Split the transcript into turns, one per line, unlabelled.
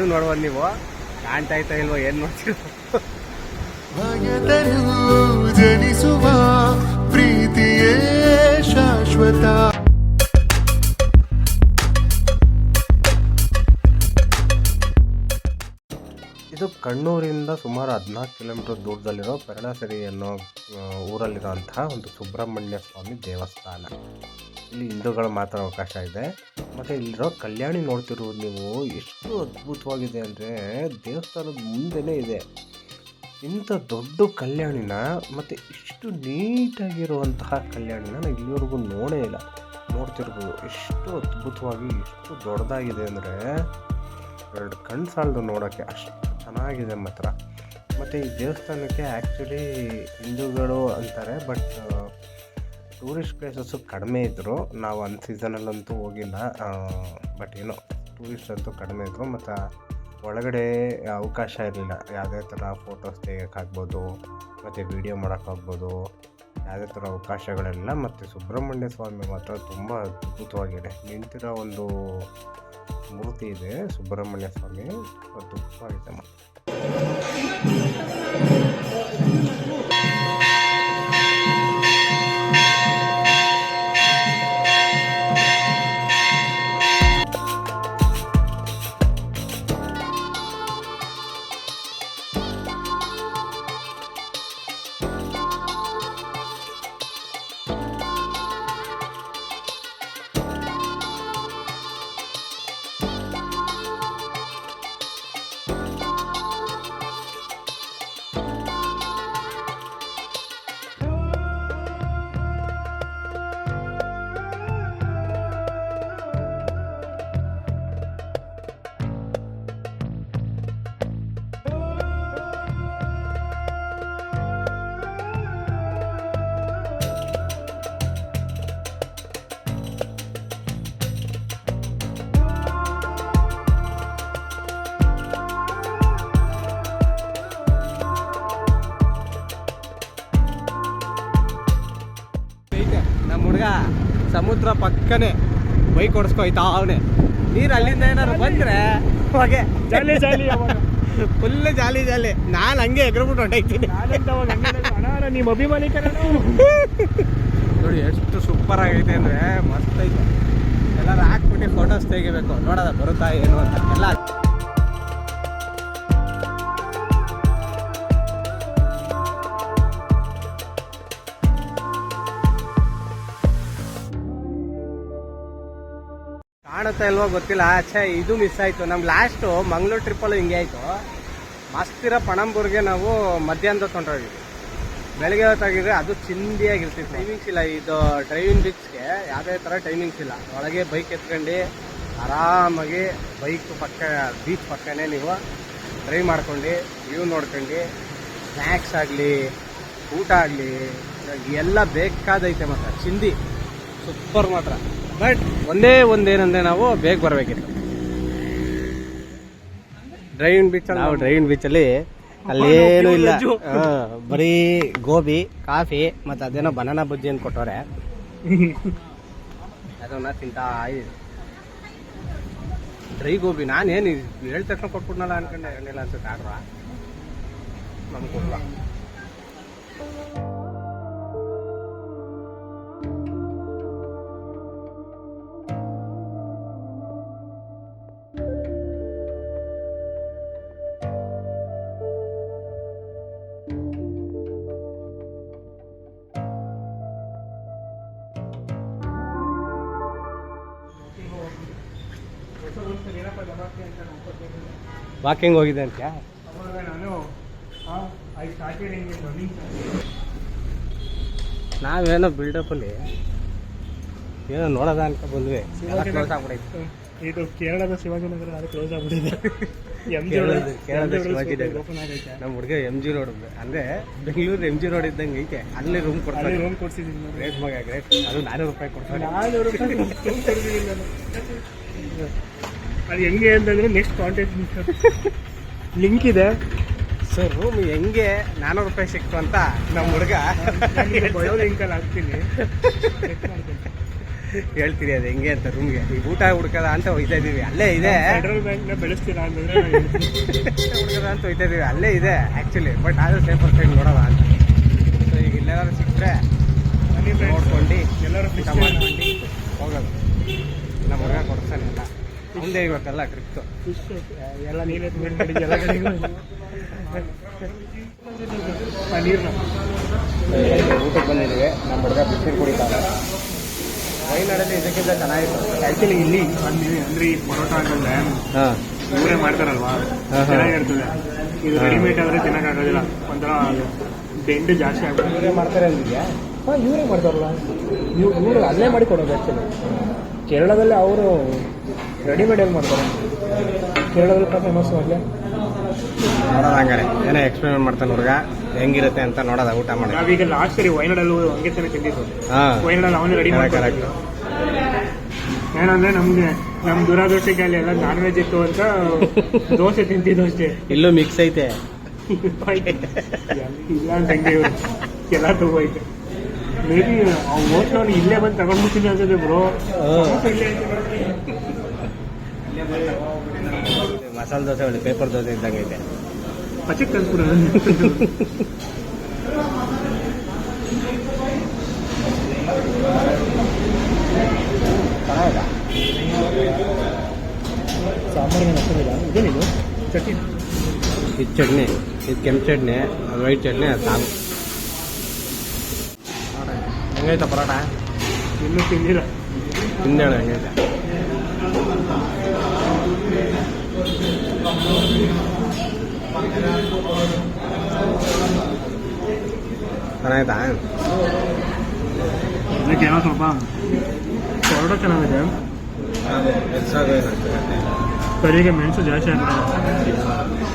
ಇಲ್ಲೂ ನೋಡ್ಬೋದು ನೀವು. ಕಾಣ್ತಾ ಇತ್ತ ಇಲ್ವೋ ಏನ್ ನೋಡ್ತೀರ
ಜನಿಸುವ ಪ್ರೀತಿಯೇ ಶಾಶ್ವತ.
ಇದು ಕಣ್ಣೂರಿಂದ ಸುಮಾರು ಹದಿನಾಲ್ಕು ಕಿಲೋಮೀಟರ್ ದೂರದಲ್ಲಿರೋ ಪರಣಾಸರಿ ಅನ್ನೋ ಊರಲ್ಲಿರೋ ಊರಲ್ಲಿರೋಂತಹ ಒಂದು ಸುಬ್ರಹ್ಮಣ್ಯ ಸ್ವಾಮಿ ದೇವಸ್ಥಾನ. ಇಲ್ಲಿ ಹಿಂದೂಗಳು ಮಾತ್ರ ಅವಕಾಶ ಇದೆ. ಮತ್ತು ಇಲ್ಲಿರೋ ಕಲ್ಯಾಣಿ ನೋಡ್ತಿರೋದು ನೀವು? ಎಷ್ಟು ಅದ್ಭುತವಾಗಿದೆ ಅಂದರೆ ದೇವಸ್ಥಾನದ ಮುಂದೆನೇ ಇದೆ. ಇಂಥ ದೊಡ್ಡ ಕಲ್ಯಾಣಿನ ಮತ್ತು ಇಷ್ಟು ನೀಟಾಗಿರುವಂತಹ ಕಲ್ಯಾಣಿನ ನಾನು ಇಲ್ಲಿವರೆಗೂ ನೋಡೇ ಇಲ್ಲ. ನೋಡ್ತಿರ್ಬೋದು, ಎಷ್ಟು ಅದ್ಭುತವಾಗಿ, ಎಷ್ಟು ದೊಡ್ಡದಾಗಿದೆ ಅಂದರೆ ಎರಡು ಕಣ್ಣು ಸಾಲದು ನೋಡೋಕ್ಕೆ ಅಷ್ಟು ಚೆನ್ನಾಗಿದೆ ಮಾತ್ರ. ಮತ್ತು ಈ ದೇವಸ್ಥಾನಕ್ಕೆ ಆ್ಯಕ್ಚುಲಿ ಹಿಂದೂಗಳು ಅಂತಾರೆ ಬಟ್ ಟೂರಿಸ್ಟ್ ಪ್ಲೇಸಸ್ಸು ಕಡಿಮೆ ಇದ್ದರು ನಾವು ಒಂದು ಸೀಸನಲ್ಲಂತೂ ಹೋಗಿಲ್ಲ. ಬಟ್ ಏನೋ ಟೂರಿಸ್ಟ್ ಅಂತೂ ಕಡಿಮೆ ಇದ್ದರು ಮತ್ತು ಒಳಗಡೆ ಅವಕಾಶ ಇರಲಿಲ್ಲ. ಯಾವುದೇ ಥರ ಫೋಟೋಸ್ ತೆಗಿಯೋಕ್ಕಾಗ್ಬೋದು, ಮತ್ತು ವೀಡಿಯೋ ಮಾಡೋಕ್ಕಾಗ್ಬೋದು, ಯಾವುದೇ ಥರ ಅವಕಾಶಗಳೆಲ್ಲ. ಮತ್ತು ಸುಬ್ರಹ್ಮಣ್ಯ ಸ್ವಾಮಿ ಮಾತ್ರ ತುಂಬ ಅದ್ಭುತವಾಗಿದೆ. ನಿಂತಿರೋ ಒಂದು ಮೂರ್ತಿ ಇದೆ ಸುಬ್ರಹ್ಮಣ್ಯ ಸ್ವಾಮಿ. ಅದ್ಭುತವಾಗಿದೆ ಮಾತ್ರ. ಸಮುದ್ರ ಪಕ್ಕನೆ ಬೈಕ್ ಓಡಿಸ್ಕೊಯ್ತಾ ಅವನೇ. ನೀರು ಅಲ್ಲಿಂದ ಏನಾದ್ರು ಬಂದ್ರೆ ಅವಾಗೆ
ಜಾಲಿ ಜಾಲಿ
ಫುಲ್ ಜಾಲಿ ಜಾಲಿ. ನಾನು ಹಂಗೆ ಎಗ್ರಬಿಟ್ಟು ಹೊಂಟೈತೀನಿ
ನಿಮ್ಮ ಅಭಿಮಾನಿ
ನೋಡಿ ಎಷ್ಟು ಸೂಪರ್ ಆಗೈತೆ ಅಂದ್ರೆ ಮಸ್ತ್ ಐತೆ. ಎಲ್ಲರೂ ಹಾಕ್ಬಿಟ್ಟು ಫೋಟೋಸ್ ತೆಗಿಬೇಕು. ನೋಡೋದ ಬರುತ್ತಾ ಏನು ಅಂತ. ಎಲ್ಲ ಕಾಣುತ್ತಾ ಇಲ್ವೋ ಗೊತ್ತಿಲ್ಲ. ಆಚೆ ಇದು ಮಿಸ್ ಆಯ್ತು. ನಮ್ಗೆ ಲಾಸ್ಟ್ ಮಂಗಳೂರು ಟ್ರಿಪ್ಪಲ್ಲಿ ಹಿಂಗೆ ಆಯ್ತು. ಮಸ್ತಿರೋ ಪಣಂಬೂರ್ಗೆ ನಾವು ಮಧ್ಯಾಹ್ನದ ತೊಗೊಂಡೋಗಿದ್ವಿ ಬೆಳಗ್ಗೆ ಹೊತ್ತಾಗಿದ್ರೆ ಅದು ಚಿಂದಿಯಾಗಿರ್ತಿತ್ತು. ಟೈಮಿಂಗ್ಸ್ ಇಲ್ಲ. ಇದು ಡ್ರೈವಿಂಗ್ ಬೀಚ್ಗೆ ಯಾವುದೇ ಥರ ಟೈಮಿಂಗ್ಸ್ ಇಲ್ಲ. ಒಳಗೆ ಬೈಕ್ ಎತ್ಕೊಂಡು ಆರಾಮಾಗಿ ಬೈಕ್ ಪಕ್ಕ ಬೀಚ್ ಪಕ್ಕನೇ ನೀವು ಡ್ರೈವ್ ಮಾಡ್ಕೊಂಡು ವ್ಯೂ ನೋಡ್ಕೊಂಡು ಸ್ನ್ಯಾಕ್ಸ್ ಆಗಲಿ, ಊಟ ಆಗಲಿ, ಎಲ್ಲ ಬೇಕಾದೈತೆ ಮಾತ್ರ. ಚಿಂದಿ. ಸೂಪರ್ ಮಾತ್ರ. ಬಟ್ ಒಂದೇ ಒಂದೇನಂದ್ರೆ ನಾವು ಬೇಗ ಬರಬೇಕಿತ್ತು. ಡ್ರೈವಿಂಗ್ ಬೀಚ್ ನಾವು ಡ್ರೈವಿಂಗ್ ಬೀಚಲ್ಲಿ ಅಲ್ಲೇನು ಇಲ್ಲ. ಬರೀ ಗೋಬಿ ಕಾಫಿ ಮತ್ತೆ ಅದೇನೋ ಬನಾನಾ ಬಜ್ಜಿ ಅಂತ ಕೊಟ್ಟವ್ರೆ. ಅದನ್ನ ತಿಂತಾ ಇದ್ದೀನಿ ಡ್ರೈ ಗೋಬಿ ನಾನೇನು ಹೇಳ್ ತಕ್ಷಣ ಕೊಟ್ಬಿಟ್ನಲ್ಲ ಅನ್ಕೊಂಡೆ ಅನ್ಸುತ್ತೆ ಆಡ್ರ ನಮ್ಗೆ ಕೊಡ್ಲ ವಾಕಿಂಗ್ ಹೋಗಿದೆ ಅಂತ ನಾವೇನೋ ಬಿಲ್ಡಪ್ಪಲ್ಲಿ ಏನೋ ನೋಡೋದ ಅಂತ ಬಂದ್ವಿ. ಕ್ಲೋಸ್ ಆಗ್ಬಿಡೈತೆ.
ಇದು ಕೇರಳದ ಶಿವಾಜಿನಗರ ಅದು ಕ್ಲೋಸ್ ಆಗ್ಬಿಟ್ಟಿದೆ. ಎಂ ಜಿ
ಕೇರಳದ- ಕೇರಳದ ಶಿವಾಜಿನಗರ. ನಮ್ಮ ಹುಡುಗ ಎಂ ಜಿ ರೋಡ್ ಅಂದ್ರೆ ಬೆಂಗಳೂರು ಎಂ ಜಿ ರೋಡ್ ಇದ್ದಂಗೆ ಐತೆ. ಅಲ್ಲಿ ರೂಮ್ ಕೊಡ್ತಾರೆ.
ರೂಮ್ ಕೊಡ್ಸಿದ್ದೀನಿ
ರೇಟ್ ಮಗ ಗ್ರೇಟ್ ಅದು ನಾನೂರು ರೂಪಾಯಿ ಕೊಡ್ತಾರೆ.
ನಾನ್ನೂರು ರೂಪಾಯಿ. ಅದು ಹೆಂಗೆ ಅಂತಂದ್ರೆ ನೆಕ್ಸ್ಟ್ ಕಾಂಟ್ಯಾಕ್ಟ್ ಲಿಂಕ್ ಇದೆ.
ಸರ್ ರೂಮ್ ಹೆಂಗೆ? ನಾನೂರು ರೂಪಾಯಿ ಸಿಕ್ತು ಅಂತ ನಮ್ಮ ಹುಡುಗ.
ಬಯೋ ಲಿಂಕಲ್ಲಿ ಹಾಕ್ತೀನಿ.
ಹೇಳ್ತೀರಿ ಅದು ಹೆಂಗೆ ಅಂತ ರೂಮ್ಗೆ ಈಗ ಊಟ ಹುಡ್ಕದ ಅಂತ ಹೋಯ್ತಾ ಇದೀವಿ. ಅಲ್ಲೇ ಇದೆ.
ಫೆಡ್ರಲ್ ಬ್ಯಾಂಕ್ನ ಬೆಳೆಸ್ತೀರಾ ಅಂತಂದ್ರೆ.
ಹುಡ್ಕದ ಅಂತ ಹೋಯ್ತಾ ಇದೀವಿ. ಅಲ್ಲೇ ಇದೆ ಆ್ಯಕ್ಚುಲಿ ಬಟ್ ಆದ್ರೆ ಸೇಫರ್ ಸೈಡ್ ನೋಡೋಣ ಅಂತ ಸೊ ಈಗ ಇಲ್ಲೆಲ್ಲಾರು ಸಿಕ್ಕರೆ
ಬನ್ನಿ friends.
ನೋಡ್ಕೊಂಡು
ಎಲ್ಲರೂ
ಊಟ
fish
ಮಾಡ್ಕೊಂಡು ಹೋಗೋದು ನಮ್ಮ ಹುಡುಗ ಕೊಡ್ತಾನೆ ಎಲ್ಲ ಮುಂದೆ ಇವತ್ತೆಲ್ಲ
ಫಿಶ್ ಎಲ್ಲ ನೀರೇ ಎಲ್ಲ ಕಡೆಗೂ
ಊಟಕ್ಕೆ ಬಂದಿದ್ದೀವಿ. ನಮ್ಮ ಹುಡುಗ ಬಿಸಿಲು ಕುಡಿತಾರೆ ವೈನಾಡಲ್ಲಿ ಇದಕ್ಕಿಂತ ಚೆನ್ನಾಗಿತ್ತು.
ಆ್ಯಕ್ಚುಲಿ ಇಲ್ಲಿ ಬಂದಿವಿ ಅಂದ್ರೆ ಈ ಪರೋಟ ಅಂತಂದ್ರೆ
ಹಾಂ.
ಇವರೇ ಮಾಡ್ತಾರಲ್ವಾ. ಚೆನ್ನಾಗಿರ್ತದೆ ಇದು. ರೆಡಿಮೇಡ್ ಆದ್ರೆ ತಿನ್ನಕಾಗೋದಿಲ್ಲ ಒಂಥರ ಬೆಂಡ್ ಜಾಸ್ತಿ ಆಗ್ತದೆ
ಇವರೇ ಮಾಡ್ತಾರೆ ಅಂದಿದ್ಯಾ?
ಹಾಂ ಇವರೇ ಮಾಡ್ತಾರಲ್ಲ. ಇವ್ರು ಇವರು ಅಲ್ಲೇ ಮಾಡಿ ಕೊಡೋದು ಆ್ಯಕ್ಚುಲಿ ಕೇರಳದಲ್ಲಿ ಅವರು ರೆಡಿಮೇಡಲ್ಲಿ ಮಾಡ್ತಾರೆ. ಕೇರಳದಲ್ಲಿ ಫೇಮಸ್ ಅಲ್ಲೇ
ನೋಡೋದ ಹಂಗಾರೆ. ಏನೋ ಎಕ್ಸ್ಪೆರಿಮೆಂಟ್ ಮಾಡ್ತಾನೆ ಹುಡುಗ ಹೆಂಗಿರುತ್ತೆ ಅಂತ ನೋಡೋದ ಊಟ ಮಾಡಿ
ಈಗ ಲಾಸ್ಟ್ ಸರಿ ವೈನಾಡಲ್ಲೂ ಹಂಗೆ ಸರಿ ತಿಂದಿದ್ದು.
ಹಾಂ.
ವೈನಾಡಲ್ಲಿ ಅವನು ರೆಡಿ ಮಾಡ್ತಾರೆ ಏನಂದ್ರೆ ನಮ್ಗೆ ನಮ್ ದುರಾದೃಷ್ಟಕ್ಕೆ ಅಲ್ಲಿ ಎಲ್ಲ ನಾನ್ ವೆಜ್ ಇತ್ತು ಅಂತ ದೋಸೆ ತಿಂತಿದ್ದು ಅಷ್ಟೇ.
ಇಲ್ಲೂ ಮಿಕ್ಸ್ ಐತೆ.
ಇಲ್ಲ ಅಂತ ಹಂಗೆ ಇವ್ರು? ಎಲ್ಲ ತಗೋಯ್ತು ಮೇ ಬಿ ಅವ್ನು ಇಲ್ಲೇ ಬಂದು ತಗೊಂಡ್ಬಿಡ್ತೀನಿ ಅನ್ಸುತ್ತೆ ಬ್ರೋ
ಮಸಾಲೆ ದೋಸೆ ಒಳ್ಳೆ ಪೇಪರ್ ದೋಸೆ ಇದ್ದಂಗೆ ಐತೆ.
ಪಚಕ್ ಕಲ್ಸ್ಬಿಡ
ಚೆನ್ನಾಗಿದೆ.
ಸಾಂಬಾರಿಗೆ ಇದೇನಿದು ಚಟ್ನಿ.
ಇದು ಚಟ್ನಿ. ಇದು ಕೆಂಪು ಚಟ್ನಿ ಅದು ವೈಟ್ ಚಟ್ನಿ ಅದು ಸಾಕು ಹೆಂಗೈತ ಪರೋಟ?
ಇನ್ನೂ ತಿಂದಿಲ್ಲ.
ತಿಂದೇಳ ಹೆಂಗೈತೆ? ಚೆನ್ನಾಯ್ತಾ
ಅದಕ್ಕೆ ಏನೋ ಸ್ವಲ್ಪ ಹೊರಡ ಚೆನ್ನಾಗಿದೆ ಕರಿಗೆ ಮೆಣಸು ಜಾಸ್ತಿ ಆಗ್ಬಿಟ್ಟಿದೆ